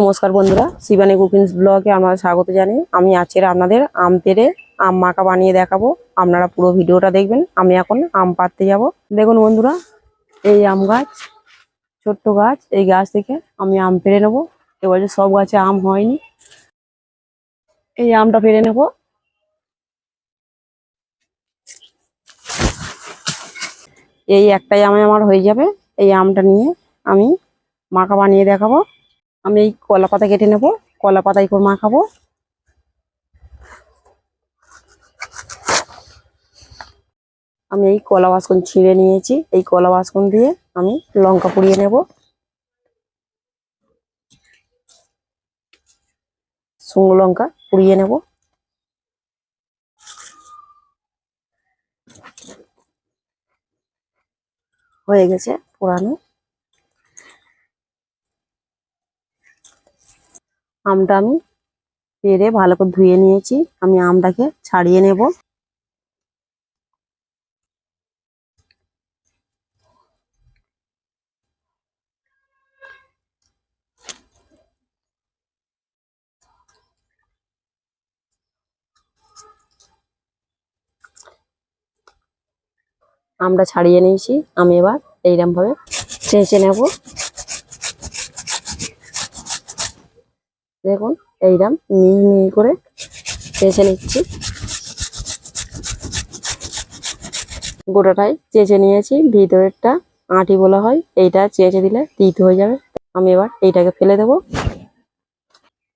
নমস্কার বন্ধুরা, শিবানী কুকিংস ব্লগে আমরা স্বাগত জানি আমি আজকের আপনাদের আম পেরে আম মাখা বানিয়ে দেখাবো। আপনারা পুরো ভিডিওটা দেখবেন, আমি এখন আম পাড়তে যাব। দেখুন বন্ধুরা, এই আম গাছ, ছোট্ট গাছ, এই গাছ থেকে আমি আম পেরে নেব। এবার সব গাছে আম হয়নি, এই আমটা পেরে নেব। এই একটাই আমে আমার হয়ে যাবে, এই আমটা নিয়ে আমি মাখা বানিয়ে দেখাবো। আমি এই কলা পাতা কেটে নেব। কলা পাতায় করে মাখাবো। আমি এই কলা বাসন ছিঁড়ে নিয়েছি। এই কলা বাসন দিয়ে আমি লঙ্কা পুড়িয়ে নেব। শুকনো লঙ্কা পুড়িয়ে নেব। হয়ে গেছে পোড়ানো আমটা আমি পেরে ভালো করে ধুয়ে নিয়েছি। আমি আমটাকে ছাড়িয়ে নেব। আমটা ছাড়িয়ে নিয়েছি। আমি এবার এইরকম ভাবে চেঁচে নেব। দেখুন এইরকম মিহি মিহি করে চেঁচে নিচ্ছি। গোটাটাই চেঁচে নিয়েছি, ভিতরেরটা আঁটি বলা হয়, এইটা চেঁচে দিলে তিত হয়ে যাবে। আমি এবার এইটাকে ফেলে দেব।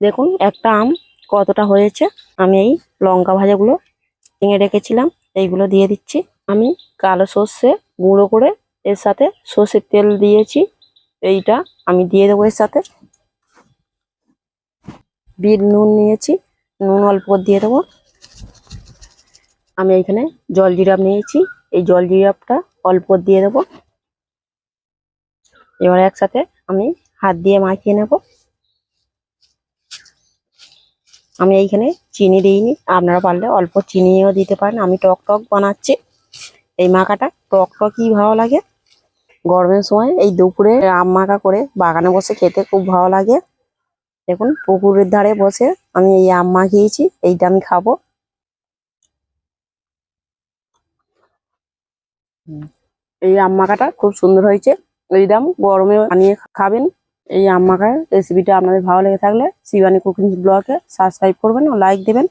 দেখুন, একটা আম কতটা হয়েছে, আমি এই লঙ্কা ভাজাগুলো ভেঙে রেখেছিলাম, এইগুলো দিয়ে দিচ্ছি। আমি কালো সর্ষে গুঁড়ো করে এর সাথে সর্ষের তেল দিয়েছি, এইটা আমি দিয়ে দেবো এর সাথে। বিট, নুন নিয়েছি। নুন অল্প দিয়ে দেবো। আমি এখানে জল জিরাপ নিয়েছি। এই জল জিরাপটা অল্প দিয়ে দেবো। এবার একসাথে আমি হাত দিয়ে মাখিয়ে নেব। আমি এইখানে চিনি দিইনি। আপনারা পারলে অল্প চিনিও দিতে পারেন। আমি টক টক বানাচ্ছি। এই মাখাটা টক টকই ভালো লাগে। গরমের সময় এই দুপুরে আম মাখা করে বাগানে বসে খেতে খুব ভালো লাগে। দেখুন, পুকুরের ধারে বসে আমি এই আম মাখিয়েছি, এইটা আমি খাব। এই আম মাখাটা খুব সুন্দর হয়েছে। এই দাম গরমে বানিয়ে খাবেন। এই আম মাখার রেসিপিটা আপনাদের ভালো লেগে থাকলে শিবানী কুকিং ব্লগে সাবস্ক্রাইব করবেন ও লাইক দেবেন।